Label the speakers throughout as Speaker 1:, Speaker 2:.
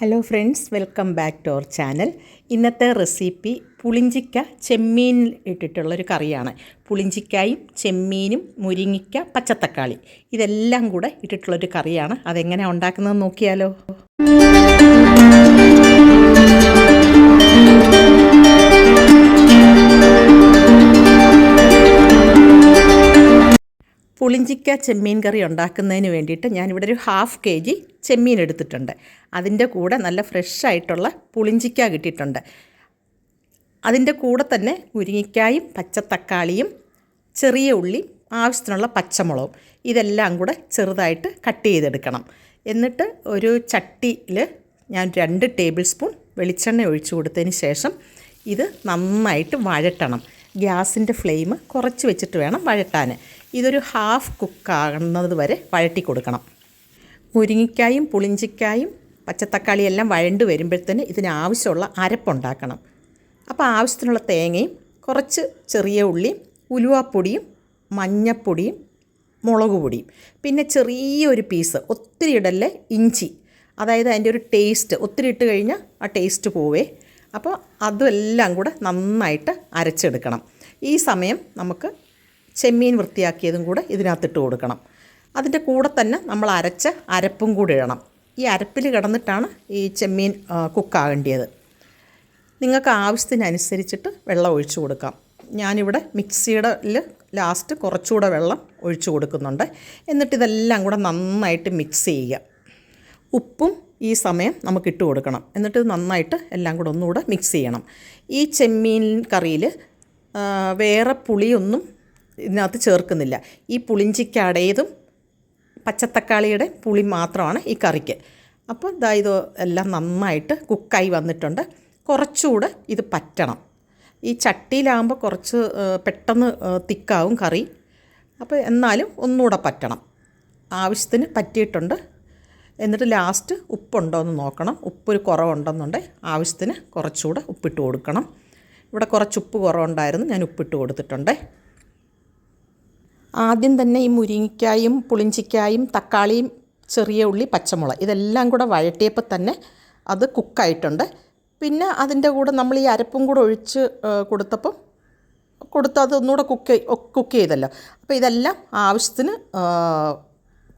Speaker 1: Hello friends welcome back to our channel ഇന്നത്തെ recipe പുളിഞ്ചിക്ക ചെമ്മീൻ ഇട്ടിട്ടുള്ളൊരു കറിയാണ്. പുളിഞ്ചിക്കായും ചെമ്മീനും മുരിങ്ങിക്ക പച്ചത്തക്കാളി. ഇതെല്ലാം കൂടെ ഇട്ടിട്ടുള്ളൊരു കറിയാണ്. അതെങ്ങനെയാണ് ഉണ്ടാക്കുന്നതെന്ന് നോക്കിയാലോ? പുളിഞ്ചിക്ക ചെമ്മീൻ കറി ഉണ്ടാക്കുന്നതിന് വേണ്ടിയിട്ട് ഞാനിവിടെ ഒരു ഹാഫ് കെ ജി ചെമ്മീൻ എടുത്തിട്ടുണ്ട്. അതിന്റെ കൂടെ നല്ല ഫ്രഷ് ആയിട്ടുള്ള പുളിഞ്ചിക്ക കിട്ടിയിട്ടുണ്ട്. അതിന്റെ കൂടെ തന്നെ മുരിങ്ങിക്കായും പച്ചത്തക്കാളിയും ചെറിയ ഉള്ളി ആവശ്യത്തിനുള്ള പച്ചമുളകും ഇതെല്ലാം കൂടെ ചെറുതായിട്ട് കട്ട് ചെയ്തെടുക്കണം. എന്നിട്ട് ഒരു ചട്ടിയിൽ ഞാൻ രണ്ട് ടേബിൾ സ്പൂൺ വെളിച്ചെണ്ണ ഒഴിച്ചു കൊടുത്തതിന് ശേഷം ഇത് നന്നായിട്ട് വഴട്ടണം ഗ്യാസിന്റെ ഫ്ലെയിം കുറച്ച് വെച്ചിട്ട് വേണം വഴട്ടാൻ ഇതൊരു ഹാഫ് കുക്കാകുന്നത് വരെ വഴട്ടി കൊടുക്കണം. മുരിങ്ങിക്കായും പുളിഞ്ചിക്കായും പച്ചത്തക്കാളിയെല്ലാം വഴണ്ട് വരുമ്പോഴത്തേന് ഇതിനാവശ്യമുള്ള അരപ്പുണ്ടാക്കണം. അപ്പോൾ ആവശ്യത്തിനുള്ള തേങ്ങയും കുറച്ച് ചെറിയ ഉള്ളിയും ഉലുവാപ്പൊടിയും മഞ്ഞപ്പൊടിയും മുളക് പൊടിയും. പിന്നെ ചെറിയൊരു പീസ് ഒത്തിരി ഇടല്ലേ ഇഞ്ചി. അതായത് അതിന്റെ ഒരു ടേസ്റ്റ് ഒത്തിരി ഇട്ട് കഴിഞ്ഞാൽ ആ ടേസ്റ്റ് പോവേ. അപ്പോൾ അതെല്ലാം കൂടെ നന്നായിട്ട് അരച്ചെടുക്കണം. ഈ സമയം നമുക്ക് ചെമ്മീൻ വൃത്തിയാക്കിയതും കൂടെ ഇതിനകത്തിട്ട് കൊടുക്കണം. അതിന്റെ കൂടെ തന്നെ നമ്മൾ അരച്ച അരപ്പും കൂടി ഇടണം. ഈ അരപ്പിൽ കിടന്നിട്ടാണ് ഈ ചെമ്മീൻ കുക്കാകേണ്ടത് നിങ്ങൾക്ക് ആവശ്യത്തിനനുസരിച്ചിട്ട് വെള്ളം ഒഴിച്ചു കൊടുക്കാം. ഞാനിവിടെ മിക്സിയുടെ ലാസ്റ്റ് കുറച്ചുകൂടെ വെള്ളം ഒഴിച്ചു കൊടുക്കുന്നുണ്ട്. എന്നിട്ട് ഇതെല്ലാം കൂടെ നന്നായിട്ട് മിക്സ് ചെയ്യുക. ഉപ്പും ഈ സമയം നമുക്ക് ഇട്ട് കൊടുക്കണം. എന്നിട്ട് നന്നായിട്ട് എല്ലാം കൂടെ ഒന്നുകൂടെ മിക്സ് ചെയ്യണം. ഈ ചെമ്മീൻ കറിയിൽ വേറെ പുളിയൊന്നും ഇതിനകത്ത് ചേർക്കുന്നില്ല. ഈ പുളിഞ്ചിക്കടയതും പച്ചത്തക്കാളിയുടെ പുളി മാത്രമാണ് ഈ കറിക്ക്. അപ്പോൾ ഇതാ ഇത് എല്ലാം നന്നായിട്ട് കുക്കായി വന്നിട്ടുണ്ട്. കുറച്ചുകൂടെ ഇത് പറ്റണം. ഈ ചട്ടിയിലാകുമ്പോൾ കുറച്ച് പെട്ടെന്ന് തിക്കാവും കറി. അപ്പോൾ എന്നാലും ഒന്നുകൂടെ പറ്റണം. ആവശ്യത്തിന് പറ്റിയിട്ടുണ്ട്. എന്നിട്ട് ലാസ്റ്റ് ഉപ്പുണ്ടോ എന്ന് നോക്കണം. ഉപ്പൊരു കുറവുണ്ടെന്നുണ്ടെങ്കിൽ ആവശ്യത്തിന് കുറച്ചുകൂടെ ഉപ്പിട്ട് കൊടുക്കണം. ഇവിടെ കുറച്ച് ഉപ്പ് കുറവുണ്ടായിരുന്നു. ഞാൻ ഉപ്പിട്ട് കൊടുത്തിട്ടുണ്ട്. ആദ്യം തന്നെ ഈ മുരിങ്ങയ്ക്കായും പുളിഞ്ചിക്കായും തക്കാളിയും ചെറിയ ഉള്ളി പച്ചമുളക് ഇതെല്ലാം കൂടെ വഴട്ടിയപ്പോൾ തന്നെ അത് കുക്കായിട്ടുണ്ട്. പിന്നെ അതിന്റെ കൂടെ നമ്മൾ ഈ അരപ്പും കൂടെ ഒഴിച്ച് കൊടുത്തപ്പം കൊടുത്ത് അത് ഒന്നുകൂടെ കുക്ക് കുക്ക് ചെയ്തല്ലോ. അപ്പോൾ ഇതെല്ലാം ആവശ്യത്തിന്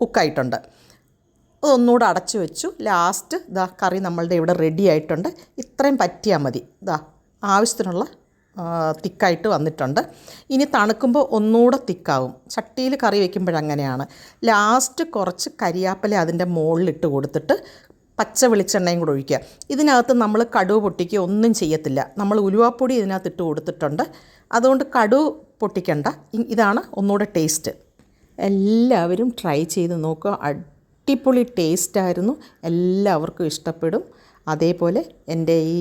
Speaker 1: കുക്കായിട്ടുണ്ട്. അതൊന്നുകൂടെ അടച്ചു വെച്ചു. ലാസ്റ്റ് ഇതാ കറി നമ്മളുടെ ഇവിടെ റെഡി ആയിട്ടുണ്ട്. ഇത്രയും പറ്റിയാൽ മതി. ഇതാ ആവശ്യത്തിനുള്ള തിക്കായിട്ട് വന്നിട്ടുണ്ട്. ഇനി തണുക്കുമ്പോൾ ഒന്നുകൂടെ തിക്കാവും. ചട്ടിയിൽ കറി വയ്ക്കുമ്പോഴങ്ങനെയാണ് ലാസ്റ്റ് കുറച്ച് കരിയാപ്പല അതിന്റെ മുകളിലിട്ട് കൊടുത്തിട്ട് പച്ച വെളിച്ചെണ്ണയും കൂടെ ഒഴിക്കുക. ഇതിനകത്ത് നമ്മൾ കടുവ് പൊട്ടിക്കുക ഒന്നും ചെയ്യത്തില്ല. നമ്മൾ ഉലുവാപ്പൊടി ഇതിനകത്ത് ഇട്ട് കൊടുത്തിട്ടുണ്ട്. അതുകൊണ്ട് കടുവ് പൊട്ടിക്കണ്ട. ഇതാണ് ഒന്നുകൂടെ ടേസ്റ്റ്. എല്ലാവരും ട്രൈ ചെയ്ത് നോക്കുക. അടിപൊളി ടേസ്റ്റായിരുന്നു എല്ലാവർക്കും ഇഷ്ടപ്പെടും. അതേപോലെ എന്റെ ഈ